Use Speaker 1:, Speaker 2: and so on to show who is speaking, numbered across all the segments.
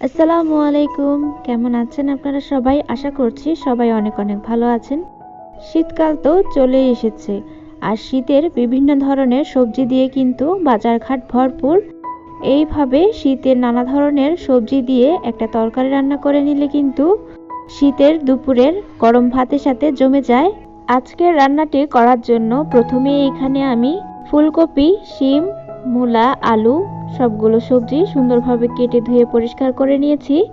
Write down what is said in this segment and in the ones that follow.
Speaker 1: আসসালামু আলাইকুম। কেমন আছেন আপনারা সবাই? আশা করছি সবাই অনেক অনেক ভালো আছেন। শীতকাল তো চলে এসেছে। আর শীতের বিভিন্ন ধরনের সবজি দিয়ে কিন্তু বাজারঘাট ভরপুর। এইভাবে শীতের নানা ধরনের সবজি দিয়ে একটা তরকারি রান্না করে নিলে কিন্তু শীতের দুপুরের গরম ভাতের সাথে জমে যায়। আজকের রান্নাটি করার জন্য প্রথমে এখানে আমি ফুলকপি, শিম, মূলা, আলু সবগুলো সবজি সুন্দরভাবে কেটে ধুয়ে পরিষ্কার করে নিয়েছি।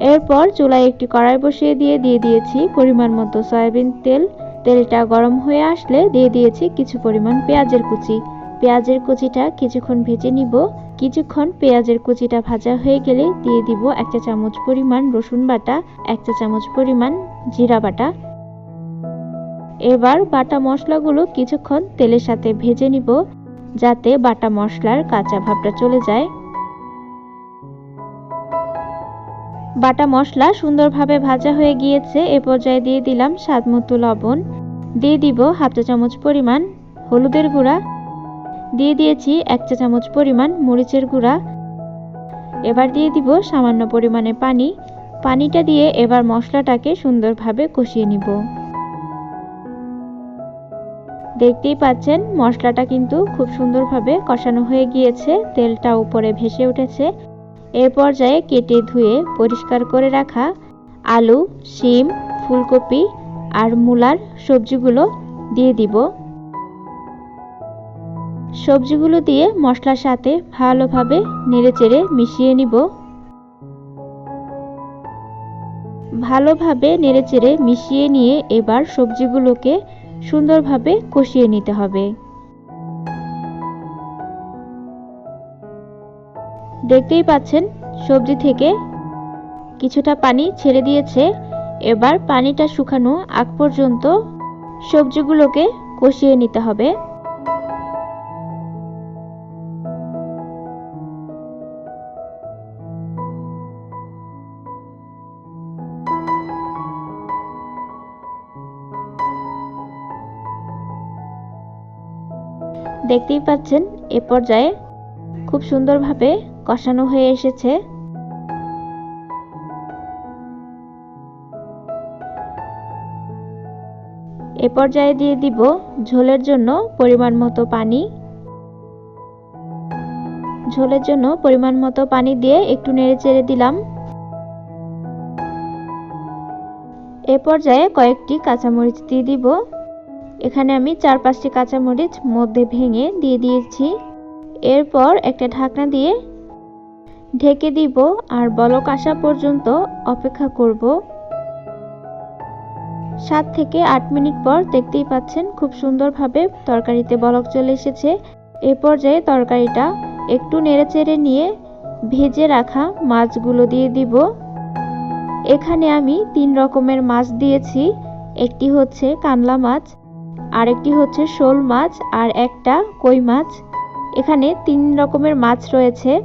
Speaker 1: এরপর চুলায় একটি কড়াই বসিয়ে দিয়ে দিয়ে দিয়েছি পরিমাণ মতো সয়াবিন তেল। তেলটা গরম হয়ে আসলে দিয়ে দিয়েছি কিছু পরিমাণ পেঁয়াজের কুচি। পেঁয়াজের কুচিটা কিছুক্ষণ ভেজে নিব। কিছুক্ষণ পেঁয়াজের কুচিটা ভাজা হয়ে গেলে দিয়ে দিব এক চা চামচ পরিমাণ রসুন বাটা, এক চা চামচ পরিমাণ জিরা বাটা। এবার বাটা মশলাগুলো কিছুক্ষণ তেলের সাথে ভেজে নিব। যাতে বাটা মশলার কাঁচা ভাবটা চলে যায়। বাটা মশলা সুন্দরভাবে ভাজা হয়ে গিয়েছে, এ পর্যায়ে দিয়ে দিলাম স্বাদ মতো লবণ। দিয়ে দিব হাফ চা চামচ পরিমাণ হলুদের গুঁড়া। দিয়ে দিয়েছি এক চা চামচ পরিমাণ মরিচের গুঁড়া। এবার দিয়ে দিব সামান্য পরিমাণে পানি। পানিটা দিয়ে এবার মশলাটাকে সুন্দরভাবে কষিয়ে নিব। দেখতেই পাচ্ছেন, মশলাটা কিন্তু খুব সুন্দরভাবে কষানো হয়ে গিয়েছে, তেলটা উপরে ভেসে উঠেছে। এ পর্যায়ে কেটে ধুয়ে পরিষ্কার করে রাখা আলু, শিম, ফুলকপি আর মূলার সবজিগুলো দিয়ে দিব। সবজিগুলো দিয়ে মশলার সাথে ভালোভাবে নেড়েচেড়ে মিশিয়ে নিব। ভালোভাবে নেড়েচেড়ে মিশিয়ে নিয়ে এবার সবজিগুলোকে সুন্দরভাবে কষিয়ে নিতে হবে। দেখতেই পাচ্ছেন, সবজি থেকে কিছুটা পানি ছেড়ে দিয়েছে। এবার পানিটা শুকানো আগ পর্যন্ত সবজিগুলোকে কষিয়ে নিতে হবে। দেখতেই পাচ্ছেন, এ পর্যায়ে খুব সুন্দরভাবে কষানো হয়ে এসেছে। এ পর্যায়ে দিয়ে দিব ঝোলের জন্য পরিমাণ মতো পানি। ঝোলের জন্য পরিমাণ মতো পানি দিয়ে একটু নেড়ে চেড়ে দিলাম। এ পর্যায়ে কয়েকটি কাঁচামরিচ দিয়ে দিব। এখানে আমি চার পাঁচটি কাঁচামরিচ মধ্যে ভেঙে দিয়ে দিয়েছি। এরপর একটা ঢাকনা দিয়ে ঢেকে দিব আর বলক আসা পর্যন্ত অপেক্ষা করব। সাত থেকে আট মিনিট পর দেখতেই পাচ্ছেন খুব সুন্দরভাবে তরকারিতে বলক চলে এসেছে। এ পর্যায়ে তরকারিটা একটু নেড়েচেড়ে নিয়ে ভেজে রাখা মাছগুলো দিয়ে দিব। এখানে আমি তিন রকমের মাছ দিয়েছি। একটি হচ্ছে কানলা মাছ আরেকটি হচ্ছে শোল মাছ আর একটা কই মাছ। এখানে তিন রকমের মাছ রয়েছে।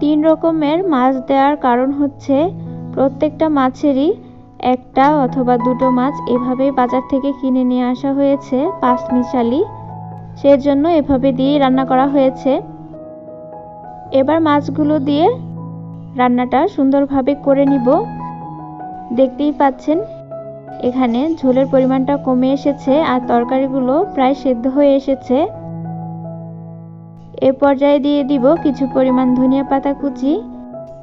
Speaker 1: তিন রকমের মাছ দেওয়ার কারণ হচ্ছে প্রত্যেকটা মাছেরই একটা অথবা দুটো মাছ এভাবেই বাজার থেকে কিনে নিয়ে আসা হয়েছে পাঁচ মিশালি। সেজন্য এভাবে দিয়েই রান্না করা হয়েছে। এবার মাছগুলো দিয়ে রান্নাটা সুন্দরভাবে করে নিব। দেখতেই পাচ্ছেন এখানে ঝোলের পরিমাণটা কমে এসেছে আর তরকারিগুলো প্রায় সেদ্ধ হয়ে এসেছে। এ পর্যায়ে দিয়ে দিব কিছু পরিমাণ ধনিয়া পাতা কুচি।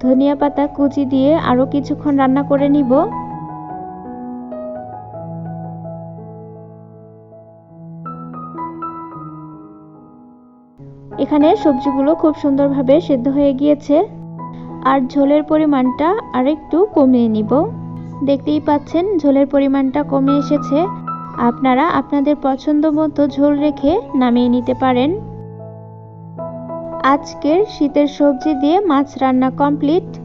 Speaker 1: ধনিয়া পাতা কুচি দিয়ে আরও কিছুক্ষণ রান্না করে নিব। এখানে সবজিগুলো খুব সুন্দরভাবে সেদ্ধ হয়ে গিয়েছে। আর ঝোলের পরিমাণটা আরেকটু কমিয়ে নিব। দেখতেই পাচ্ছেন, ঝোলের পরিমাণটা কমে এসেছে। আপনারা আপনাদের পছন্দ মতো ঝোল রেখে নামিয়ে নিতে পারেন। আজকের শীতের সবজি দিয়ে মাছ রান্না কমপ্লিট।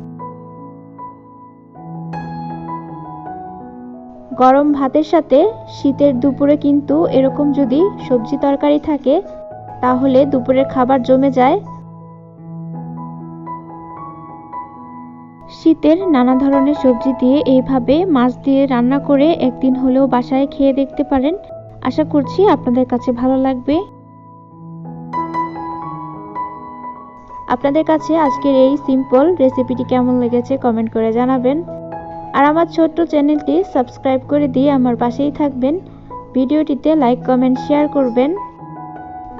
Speaker 1: গরম ভাতের সাথে শীতের দুপুরে কিন্তু এরকম যদি সবজি তরকারি থাকে, তাহলে দুপুরের খাবার জমে যায়। শীতের নানা ধরনের সবজি দিয়ে এইভাবে মাছ দিয়ে রান্না করে একদিন হলেও বাসায় খেয়ে দেখতে পারেন। আশা করছি আপনাদের কাছে ভালো লাগবে। আপনাদের কাছে আজকের এই সিম্পল রেসিপিটি কেমন লেগেছে কমেন্ট করে জানাবেন। আর আমার ছোট্ট চ্যানেলটি সাবস্ক্রাইব করে দিয়ে আমার পাশেই থাকবেন। ভিডিওটিতে লাইক কমেন্ট শেয়ার করবেন।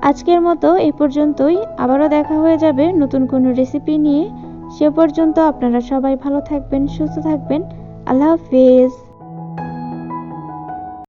Speaker 1: আজকের মতো এই পর্যন্তই। আবারও দেখা হয়ে যাবে নতুন কোনো রেসিপি নিয়ে। সে পর্যন্ত আপনারা সবাই ভালো থাকবেন সুস্থ থাকবেন। আল্লাহ হাফেজ।